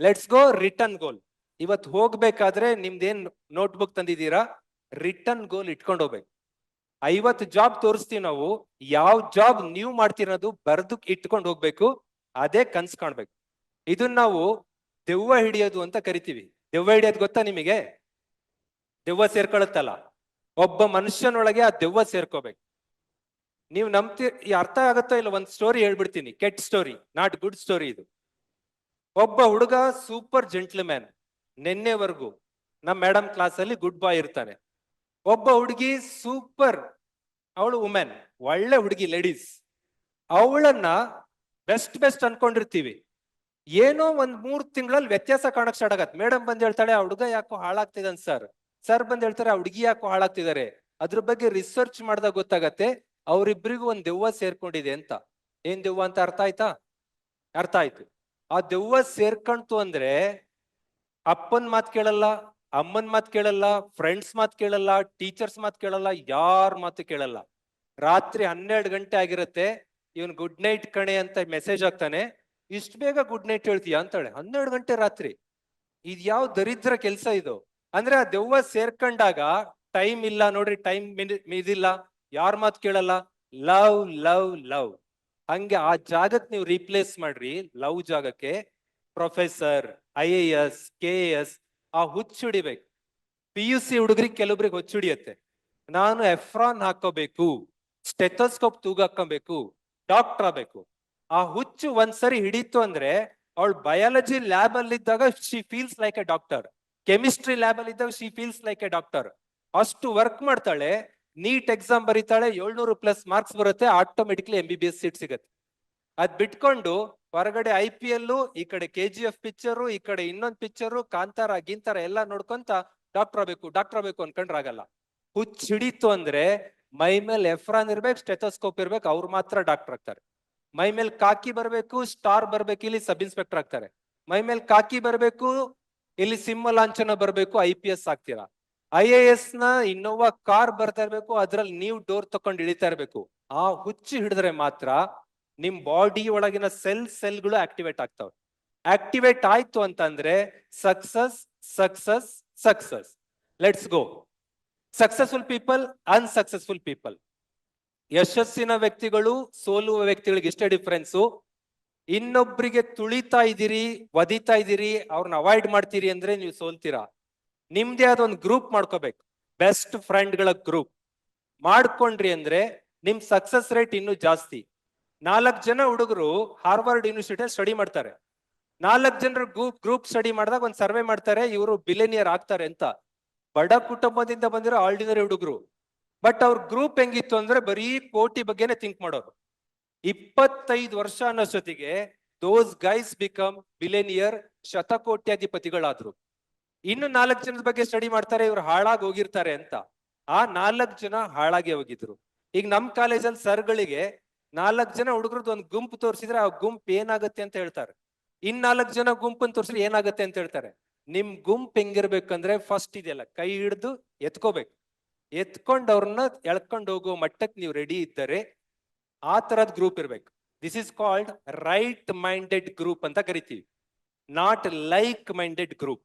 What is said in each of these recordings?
Let's go return ಗೋಲ್ ಇವತ್ತು ಹೋಗ್ಬೇಕಾದ್ರೆ ನಿಮ್ದೇನ್ ನೋಟ್ಬುಕ್ ತಂದಿದ್ದೀರಾ? ರಿಟರ್ನ್ ಗೋಲ್ ಇಟ್ಕೊಂಡು ಹೋಗ್ಬೇಕು. ಐವತ್ತು ಜಾಬ್ ತೋರಿಸ್ತೀವಿ ನಾವು. ಯಾವ ಜಾಬ್ ನೀವು ಮಾಡ್ತಿರೋದು ಬರ್ದು ಇಟ್ಕೊಂಡು ಹೋಗ್ಬೇಕು. ಅದೇ ಕನ್ಸ್ ಕಾಣ್ಬೇಕು. ಇದನ್ನ ನಾವು ದೆವ್ವ ಹಿಡಿಯೋದು ಅಂತ ಕರಿತೀವಿ. ದೆವ್ವ ಹಿಡಿಯೋದು ಗೊತ್ತಾ ನಿಮಗೆ? ದೆವ್ವ ಸೇರ್ಕೊಳತ್ತಲ್ಲ. ಒಬ್ಬ ಮನುಷ್ಯನೊಳಗೆ ಆ ದೆವ್ವ ಸೇರ್ಕೋಬೇಕು. ನೀವು ನಂಬ್ತಿ ಅರ್ಥ ಆಗತ್ತೋ ಇಲ್ಲ ಒಂದ್ ಸ್ಟೋರಿ ಹೇಳ್ಬಿಡ್ತೀನಿ. ಕೆಟ್ ಸ್ಟೋರಿ ನಾಟ್ ಗುಡ್ ಸ್ಟೋರಿ ಇದು. ಒಬ್ಬ ಹುಡುಗ ಸೂಪರ್ ಜೆಂಟ್ಲ್ಮ್ಯಾನ್ ನಿನ್ನೆವರೆಗೂ ನಮ್ಮ ಮೇಡಮ್ ಕ್ಲಾಸ್ ಅಲ್ಲಿ ಗುಡ್ ಬಾಯ್ ಇರ್ತಾನೆ ಒಬ್ಬ ಹುಡುಗಿ ಸೂಪರ್, ಅವಳು ವುಮೆನ್, ಒಳ್ಳೆ ಹುಡುಗಿ ಲೇಡೀಸ್. ಅವಳನ್ನ ಬೆಸ್ಟ್ ಬೆಸ್ಟ್ ಅನ್ಕೊಂಡಿರ್ತೀವಿ. ಏನೋ ಒಂದ್ ಮೂರ್ ತಿಂಗಳಲ್ಲಿ ವ್ಯತ್ಯಾಸ ಕಾಣಕ್ ಸ್ಟಾರ್ಟ್ ಆಗತ್ತೆ. ಮೇಡಮ್ ಬಂದ್ ಹೇಳ್ತಾಳೆ, ಆ ಹುಡುಗ ಯಾಕೋ ಹಾಳಾಗ್ತಿದ್ದಾನೆ ಸರ್. ಸರ್ ಬಂದ್ ಹೇಳ್ತಾರೆ, ಆ ಹುಡುಗಿ ಯಾಕೋ ಹಾಳಾಗ್ತಿದ್ದಾರೆ ಅದ್ರ ಬಗ್ಗೆ ರಿಸರ್ಚ್ ಮಾಡಿದಾಗ ಗೊತ್ತಾಗತ್ತೆ, ಅವ್ರಿಬ್ರಿಗೂ ಒಂದ್ ದೆವ್ವ ಸೇರ್ಕೊಂಡಿದೆ ಅಂತ. ಏನ್ ದೆವ್ವ ಅಂತ ಅರ್ಥ ಆಯ್ತಾ? ಅರ್ಥ ಆಯ್ತು. ಆ ದೆವ್ವ ಸೇರ್ಕಣ್ತು ಅಂದ್ರೆ ಅಪ್ಪನ್ ಮಾತ್ ಕೇಳಲ್ಲ, ಅಮ್ಮನ್ ಮಾತ್ ಕೇಳಲ್ಲ ಫ್ರೆಂಡ್ಸ್ ಮಾತ್ ಕೇಳಲ್ಲ ಟೀಚರ್ಸ್ ಮಾತ್ ಕೇಳಲ್ಲ, ಯಾರ್ ಮಾತು ಕೇಳಲ್ಲ. ರಾತ್ರಿ ಹನ್ನೆರಡು ಗಂಟೆ ಆಗಿರತ್ತೆ, ಇವನ್ ಗುಡ್ ನೈಟ್ ಕಣೆ ಅಂತ ಮೆಸೇಜ್ ಆಗ್ತಾನೆ ಇಷ್ಟು ಬೇಗ ಗುಡ್ ನೈಟ್ ಹೇಳ್ತೀಯ ಅಂತಾಳೆ. ಹನ್ನೆರಡು ಗಂಟೆ ರಾತ್ರಿ. ಇದ್ ಯಾವ ದರಿದ್ರ ಕೆಲ್ಸ ಇದು? ಅಂದ್ರೆ ಆ ದೆವ್ವ ಸೇರ್ಕೊಂಡಾಗ ಟೈಮ್ ಇಲ್ಲ ನೋಡ್ರಿ ಟೈಮ್ ಇದಿಲ್ಲ ಯಾರ್ ಮಾತು ಕೇಳಲ್ಲ? Love love love. ಹಂಗೆ ಆ ಜಾಗಕ್ಕೆ ನೀವು ರೀಪ್ಲೇಸ್ ಮಾಡ್ರಿ, ಲವ್ ಜಾಗಕ್ಕೆ professor I A S K S ಆ ಹುಚ್ಚು ಹಿಡಿಬೇಕು. ಪಿ ಯು ಸಿ ಹುಡುಗರಿಗೆ ಕೆಲವೊಬ್ರಿಗೆ ಹುಚ್ಚು ಹಿಡಿಯತ್ತೆ. ನಾನು ಎಫ್ರಾನ್ ಹಾಕೋಬೇಕು ಸ್ಟೆಥೋಸ್ಕೋಪ್ ತೂಗಾಕೋಬೇಕು ಡಾಕ್ಟರ್ ಆಗಬೇಕು. ಆ ಹುಚ್ಚು ಒಂದ್ಸರಿ ಹಿಡೀತು ಅಂದ್ರೆ ಅವಳು ಬಯಾಲಜಿ ಲ್ಯಾಬ್ ಅಲ್ಲಿ ಇದ್ದಾಗ she feels like a doctor chemistry lab ಅಲ್ಲಿ ಇದ್ದಾಗ she feels like a doctor ಅಷ್ಟು ವರ್ಕ್ ಮಾಡ್ತಾಳೆ ನೀಟ್ ಎಕ್ಸಾಮ್ ಬರೀತಾಳೆ, ಏಳ್ನೂರು ಪ್ಲಸ್ ಮಾರ್ಕ್ಸ್ ಬರುತ್ತೆ automatically M B B S seat ಸಿಗತ್ತೆ. ಅದ್ ಬಿಟ್ಕೊಂಡು ಹೊರಗಡೆ ಐ ಪಿ ಎಲ್ ಈ ಕಡೆ ಕೆ ಜಿ ಎಫ್ ಪಿಕ್ಚರು ಈ ಕಡೆ ಇನ್ನೊಂದ್ ಪಿಕ್ಚರು ಕಾಂತಾರ, ಗಿಂತಾರ ಎಲ್ಲ ನೋಡ್ಕೊಂತ ಡಾಕ್ಟರ್ ಆಗ್ಬೇಕು ಡಾಕ್ಟರ್ ಆಗ್ಬೇಕು ಅನ್ಕೊಂಡ್ರೆ ಆಗಲ್ಲ. ಹುಚ್ಚ ಹಿಡಿತು ಅಂದ್ರೆ ಮೈ ಮೇಲೆ ಎಫ್ರಾನ್ ಇರ್ಬೇಕು ಸ್ಟೆಥೋಸ್ಕೋಪ್ ಇರ್ಬೇಕು, ಅವ್ರು ಮಾತ್ರ ಡಾಕ್ಟರ್ ಆಗ್ತಾರೆ. ಮೈ ಮೇಲೆ ಕಾಕಿ ಬರ್ಬೇಕು ಸ್ಟಾರ್ ಬರ್ಬೇಕು, ಇಲ್ಲಿ ಸಬ್ ಇನ್ಸ್ಪೆಕ್ಟರ್ ಆಗ್ತಾರೆ. ಮೈ ಮೇಲೆ ಕಾಕಿ ಬರ್ಬೇಕು, ಇಲ್ಲಿ ಸಿಂಹ ಲಾಂಛನ ಬರ್ಬೇಕು ಐ ಪಿ ಎಸ್ ಆಗ್ತೀರಾ? ಐ ಎ ಎಸ್ನ ಇನ್ನೋವಾ ಕಾರ್ ಬರ್ತಾ ಇರ್ಬೇಕು, ಅದ್ರಲ್ಲಿ ನೀವು ಡೋರ್ ತಕೊಂಡು ಇಳಿತಾ ಇರ್ಬೇಕು. ಆ ಹುಚ್ಚು ಹಿಡಿದ್ರೆ ಮಾತ್ರ ನಿಮ್ ಬಾಡಿ ಒಳಗಿನ ಸೆಲ್ ಸೆಲ್ಗಳು ಆಕ್ಟಿವೇಟ್ ಆಗ್ತವೆ. ಆಕ್ಟಿವೇಟ್ ಆಯ್ತು ಅಂತಂದ್ರೆ success success success. Let's go. Successful people, unsuccessful people. ಯಶಸ್ಸಿನ ವ್ಯಕ್ತಿಗಳು, ಸೋಲುವ ವ್ಯಕ್ತಿಗಳಿಗೆ ಇಷ್ಟೇ ಡಿಫ್ರೆನ್ಸು. ಇನ್ನೊಬ್ಬರಿಗೆ ತುಳಿತಾ ಇದ್ದೀರಿ, ಒದಿತಾ ಇದ್ದೀರಿ ಅವ್ರನ್ನ ಅವಾಯ್ಡ್ ಮಾಡ್ತೀರಿ ಅಂದ್ರೆ ನೀವು ಸೋಲ್ತೀರಾ? ನಿಮ್ದೇ ಆದ ಒಂದು ಗ್ರೂಪ್ ಮಾಡ್ಕೋಬೇಕು. ಬೆಸ್ಟ್ ಫ್ರೆಂಡ್ಗಳ ಗ್ರೂಪ್ ಮಾಡ್ಕೊಂಡ್ರಿ ಅಂದ್ರೆ ನಿಮ್ ಸಕ್ಸಸ್ ರೇಟ್ ಇನ್ನೂ ಜಾಸ್ತಿ. ನಾಲ್ಕು ಜನ ಹುಡುಗರು ಹಾರ್ವರ್ಡ್ ಯೂನಿವರ್ಸಿಟಿ ಸ್ಟಡಿ ಮಾಡ್ತಾರೆ. ನಾಲ್ಕು ಜನರ ಗ್ರೂಪ್ ಗ್ರೂಪ್ ಸ್ಟಡಿ ಮಾಡಿದಾಗ ಒಂದ್ ಸರ್ವೆ ಮಾಡ್ತಾರೆ, ಇವರು ಬಿಲೇನಿಯರ್ ಆಗ್ತಾರೆ ಅಂತ. ಬಡ ಕುಟುಂಬದಿಂದ ಬಂದಿರೋ ಆಲ್ಡಿನರಿ ಹುಡುಗರು. ಬಟ್ ಅವ್ರ ಗ್ರೂಪ್ ಹೆಂಗಿತ್ತು ಅಂದ್ರೆ ಬರೀ ಕೋಟಿ ಬಗ್ಗೆನೆ ಥಿಂಕ್ ಮಾಡೋರು. ಇಪ್ಪತ್ತೈದು ವರ್ಷ ಅನ್ನೋಷ್ಟೊತ್ತಿಗೆ ದೋಸ್ ಗೈಸ್ ಬಿಕಮ್ ಬಿಲಿನಿಯರ್ ಶತಕೋಟ್ಯಾಧಿಪತಿಗಳಾದ್ರು. ಇನ್ನು ನಾಲ್ಕು ಜನದ ಬಗ್ಗೆ ಸ್ಟಡಿ ಮಾಡ್ತಾರೆ, ಇವ್ರು ಹಾಳಾಗಿ ಹೋಗಿರ್ತಾರೆ ಅಂತ. ಆ ನಾಲ್ಕು ಜನ ಹಾಳಾಗಿ ಹೋಗಿದ್ರು. ಈಗ ನಮ್ ಕಾಲೇಜಲ್ಲಿ ಸರ್ಗಳಿಗೆ ನಾಲ್ಕು ಜನ ಹುಡುಗರದ್ದು ಒಂದು ಗುಂಪು ತೋರಿಸಿದ್ರೆ ಆ ಗುಂಪು ಏನಾಗತ್ತೆ ಅಂತ ಹೇಳ್ತಾರೆ. ಇನ್ ನಾಲ್ಕು ಜನ ಗುಂಪನ್ನು ತೋರಿಸಿದ್ರೆ ಏನಾಗತ್ತೆ ಅಂತ ಹೇಳ್ತಾರೆ. ನಿಮ್ ಗುಂಪು ಹೆಂಗಿರ್ಬೇಕಂದ್ರೆ ಫಸ್ಟ್ ಇದೆಯಲ್ಲ, ಕೈ ಹಿಡಿದು ಎತ್ಕೋಬೇಕು. ಎತ್ಕೊಂಡು ಅವ್ರನ್ನ ಎಳ್ಕೊಂಡು ಹೋಗೋ ಮಟ್ಟಕ್ಕೆ ನೀವು ರೆಡಿ ಇದ್ದರೆ ಆ ತರದ್ ಗ್ರೂಪ್ ಇರ್ಬೇಕು. This is called right minded group ಅಂತ ಕರಿತೀವಿ. Not like minded group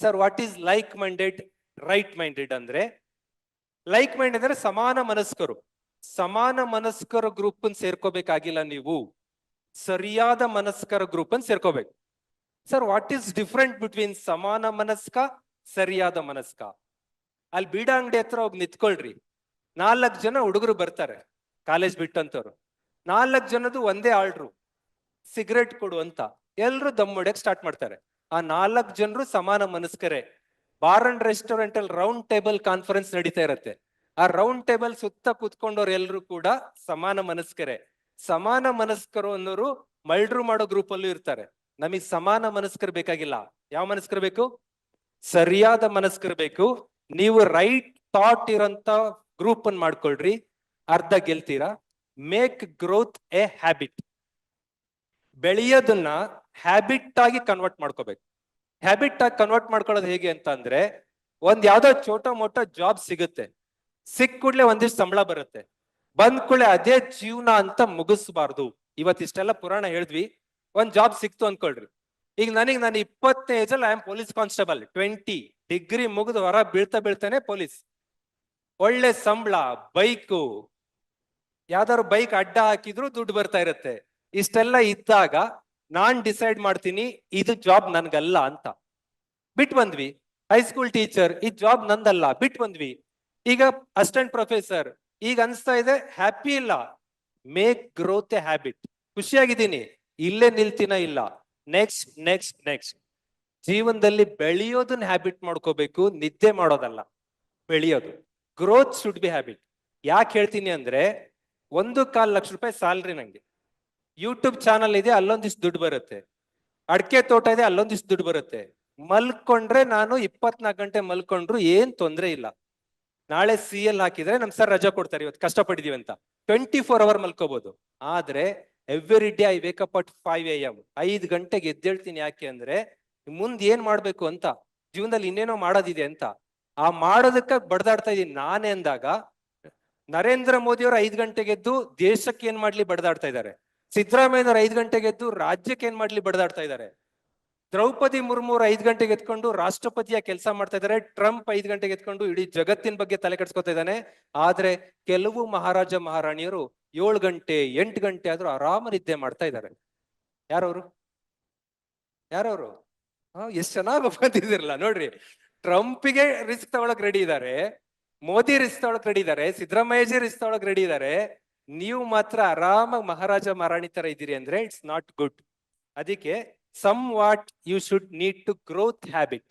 sir what is like minded right minded ಅಂದ್ರೆ ಲೈಕ್ ಮೈಂಡ್ ಅಂದ್ರೆ ಸಮಾನ ಮನಸ್ಕರು. ಸಮಾನ ಮನಸ್ಕರ ಗ್ರೂಪ್ ಸೇರ್ಕೋಬೇಕಾಗಿಲ್ಲ ನೀವು. ಸರಿಯಾದ ಮನಸ್ಕರ ಗ್ರೂಪ್ ಅನ್ನು ಸೇರ್ಕೋಬೇಕು. Sir what is different between ಸಮಾನ ಮನಸ್ಕ, ಸರಿಯಾದ ಮನಸ್ಕ? ಅಲ್ಲಿ ಬೀಡ ಅಂಗಡಿ ಹತ್ರ ಹೋಗಿ ನಿಂತ್ಕೊಳ್ರಿ. ನಾಲ್ಕು ಜನ ಹುಡುಗರು ಬರ್ತಾರೆ, ಕಾಲೇಜ್ ಬಿಟ್ಟಂತವ್ರು. ನಾಲ್ಕು ಜನದು ಒಂದೇ ಆರ್ಡ್ರು. ಸಿಗರೆಟ್ ಕೊಡು ಅಂತ. ಎಲ್ರು ದಮ್ ಸ್ಟಾರ್ಟ್ ಮಾಡ್ತಾರೆ. ಆ ನಾಲ್ಕು ಜನರು ಸಮಾನ ಮನಸ್ಕರೇ. ಬಾರ್ ಅಂಡ್ ರೆಸ್ಟೋರೆಂಟ್ ಅಲ್ಲಿ ರೌಂಡ್ ಟೇಬಲ್ ಕಾನ್ಫರೆನ್ಸ್ ನಡೀತಾ ಇರತ್ತೆ. ಆ ರೌಂಡ್ ಟೇಬಲ್ ಸುತ್ತ ಕುತ್ಕೊಂಡವ್ರು ಎಲ್ರು ಕೂಡ ಸಮಾನ ಮನಸ್ಕರೇ. ಸಮಾನ ಮನಸ್ಕರು ಅನ್ನೋರು ಮಲ್ಡ್ರು ಮಾಡೋ ಗ್ರೂಪ್ ಅಲ್ಲೂ ಇರ್ತಾರೆ. ನಮಗ್ ಸಮಾನ ಮನಸ್ಕರ್ ಬೇಕಾಗಿಲ್ಲ. ಯಾವ ಮನಸ್ಕರ್ ಬೇಕು? ಸರಿಯಾದ ಮನಸ್ಕರ್ ಬೇಕು. ನೀವು ರೈಟ್ ಥಾಟ್ ಇರೋಂತ ಗ್ರೂಪ್ ಅನ್ನ ಮಾಡ್ಕೊಳ್ರಿ. ಅರ್ಧ ಗೆಲ್ತೀರಾ? Make growth a habit. ಬೆಳೆಯೋದನ್ನ ಹ್ಯಾಬಿಟ್ ಆಗಿ ಕನ್ವರ್ಟ್ ಮಾಡ್ಕೋಬೇಕು. ಹ್ಯಾಬಿಟ್ ಆಗಿ ಕನ್ವರ್ಟ್ ಮಾಡ್ಕೊಳ್ಳೋದು ಹೇಗೆ ಅಂತ ಅಂದ್ರೆ, ಒಂದ್ ಯಾವ್ದೋ ಚೋಟ ಮೋಟ ಜಾಬ್ ಸಿಗುತ್ತೆ. ಸಿಕ್ ಕೂಡ್ಲೆ ಒಂದಿಷ್ಟು ಸಂಬಳ ಬರುತ್ತೆ. ಬಂದ್ ಕೂಡಲೇ ಅದೇ ಜೀವನ ಅಂತ ಮುಗಿಸ್ಬಾರ್ದು. ಇವತ್ತಿಷ್ಟೆಲ್ಲ ಪುರಾಣ ಹೇಳಿದ್ವಿ. ಒಂದ್ ಜಾಬ್ ಸಿಕ್ತು ಅನ್ಕೊಳ್ರಿ. ಈಗ ನನಗೆ ನಾನು ಇಪ್ಪತ್ತನೇ ಏಜಲ್ಲಿ I am police constable twenty degree ಮುಗಿದು ಹೊರ ಬೀಳ್ತಾ ಬೀಳ್ತಾನೆ ಪೊಲೀಸ್ ಒಳ್ಳೆ ಸಂಬಳ, ಬೈಕು. ಯಾವ್ದಾದ್ರು ಬೈಕ್ ಅಡ್ಡ ಹಾಕಿದ್ರು ದುಡ್ಡು ಬರ್ತಾ ಇರುತ್ತೆ. ಇಷ್ಟೆಲ್ಲ ಇದ್ದಾಗ ನಾನ್ ಡಿಸೈಡ್ ಮಾಡ್ತೀನಿ, ಇದು ಜಾಬ್ ನನ್ಗಲ್ಲ ಅಂತ. ಬಿಟ್ ಬಂದ್ವಿ. ಹೈಸ್ಕೂಲ್ ಟೀಚರ್ ಈ ಜಾಬ್ ನಂದಲ್ಲ, ಬಿಟ್ ಬಂದ್ವಿ. ಈಗ ಅಸಿಸ್ಟೆಂಟ್ ಪ್ರೊಫೆಸರ್ ಈಗ ಅನ್ಸ್ತಾ ಇದೆ ಹ್ಯಾಪಿ ಇಲ್ಲ. ಮೇಕ್ ಗ್ರೋತ್ ಎ ಹ್ಯಾಬಿಟ್ ಖುಷಿಯಾಗಿದ್ದೀನಿ. ಇಲ್ಲೇ ನಿಲ್ತಿನ ಇಲ್ಲ. ನೆಕ್ಸ್ಟ್ ನೆಕ್ಸ್ಟ್ ನೆಕ್ಸ್ಟ್ ಜೀವನದಲ್ಲಿ ಬೆಳೆಯೋದನ್ನ ಹ್ಯಾಬಿಟ್ ಮಾಡ್ಕೋಬೇಕು, ನಿದ್ದೆ ಮಾಡೋದಲ್ಲ. ಬೆಳೆಯೋದು. ಗ್ರೋತ್ ಶುಡ್ ಬಿ ಹ್ಯಾಬಿಟ್ ಯಾಕೆ ಹೇಳ್ತೀನಿ ಅಂದ್ರೆ, ಒಂದು ಕಾಲ್ ಲಕ್ಷ ರೂಪಾಯಿ ಸ್ಯಾಲ್ರಿ ನಂಗೆ. ಯೂಟ್ಯೂಬ್ ಚಾನಲ್ ಇದೆ ಅಲ್ಲೊಂದಿಷ್ಟು ದುಡ್ಡು ಬರುತ್ತೆ. ಅಡಕೆ ತೋಟ ಇದೆ ಅಲ್ಲೊಂದಿಷ್ಟು ದುಡ್ಡು ಬರುತ್ತೆ. ಮಲ್ಕೊಂಡ್ರೆ ನಾನು ಇಪ್ಪತ್ನಾಲ್ಕು ಗಂಟೆ ಮಲ್ಕೊಂಡ್ರು ಏನ್ ತೊಂದ್ರೆ ಇಲ್ಲ. ನಾಳೆ ಸಿ ಎಲ್ ಹಾಕಿದ್ರೆ ನಮ್ ಸರ್ ರಜಾ ಕೊಡ್ತಾರೆ ಇವತ್ತು, ಕಷ್ಟಪಟ್ಟಿದೀವಿ ಅಂತ. ಟ್ವೆಂಟಿ ಫೋರ್ ಅವರ್ ಮಲ್ಕೋಬಹುದು ಆದ್ರೆ every day I wake up at five A M ಐದು ಗಂಟೆಗೆ ಎದ್ದೇಳ್ತೀನಿ ಯಾಕೆ ಅಂದ್ರೆ, ಮುಂದೆ ಏನ್ ಮಾಡ್ಬೇಕು ಅಂತ, ಜೀವನದಲ್ಲಿ ಇನ್ನೇನೋ ಮಾಡೋದಿದೆ ಅಂತ. ಆ ಮಾಡೋದಕ್ಕೆ ಬಡ್ದಾಡ್ತಾ ಇದೀನಿ. ನಾನೇ ಅಂದಾಗ, ನರೇಂದ್ರ ಮೋದಿ ಅವರು ಐದು ಗಂಟೆಗೆ ಎದ್ದು ದೇಶಕ್ಕೆ ಏನ್ ಮಾಡ್ಲಿ ಬಡ್ದಾಡ್ತಾ ಇದ್ದಾರೆ. ಸಿದ್ದರಾಮಯ್ಯನವ್ರು ಐದು ಗಂಟೆಗೆ ಎದ್ದು ರಾಜ್ಯಕ್ಕೆ ಏನ್ ಮಾಡ್ಲಿ ಬಡದಾಡ್ತಾ ಇದ್ದಾರೆ ದ್ರೌಪದಿ ಮುರ್ಮುರ್ ಐದು ಗಂಟೆಗೆ ಎತ್ಕೊಂಡು ರಾಷ್ಟ್ರಪತಿಯ ಕೆಲಸ ಮಾಡ್ತಾ ಇದ್ದಾರೆ ಟ್ರಂಪ್ ಐದು ಗಂಟೆಗೆ ಎತ್ಕೊಂಡು ಇಡೀ ಜಗತ್ತಿನ ಬಗ್ಗೆ ತಲೆ ಕೆಡ್ಸ್ಕೊತಾ ಇದ್ದಾನೆ ಆದ್ರೆ ಕೆಲವು ಮಹಾರಾಜ ಮಹಾರಾಣಿಯರು ಏಳು ಗಂಟೆ, ಎಂಟು ಗಂಟೆ ಆದ್ರೂ ಆರಾಮ ನಿದ್ದೆ ಮಾಡ್ತಾ ಇದ್ದಾರೆ ಯಾರವರು? ಯಾರವರು? ಹಾ, ಎಷ್ಟ್ ಚೆನ್ನಾಗಿ ಬಂದಿದಿರಲ್ಲ ನೋಡ್ರಿ. ಟ್ರಂಪಿಗೆ ರಿಸ್ಕ್ ತಗೊಳಕ್ ರೆಡಿ ಇದ್ದಾರೆ ಮೋದಿ ರಿಸ್ಕ್ ತಗೊಳಕ್ ರೆಡಿ ಇದ್ದಾರೆ ಸಿದ್ದರಾಮಯ್ಯಜಿ ರಿಸ್ಕ್ ತಗೊಳಕ್ ರೆಡಿ ಇದ್ದಾರೆ ನೀವು ಮಾತ್ರ ಆರಾಮಾಗಿ ಮಹಾರಾಜ ಮಹಾರಾಣಿ ತರ ಇದ್ದೀರಿ ಅಂದ್ರೆ ಇಟ್ಸ್ ನಾಟ್ ಗುಡ್ ಅದಕ್ಕೆ some what you should need to growth habit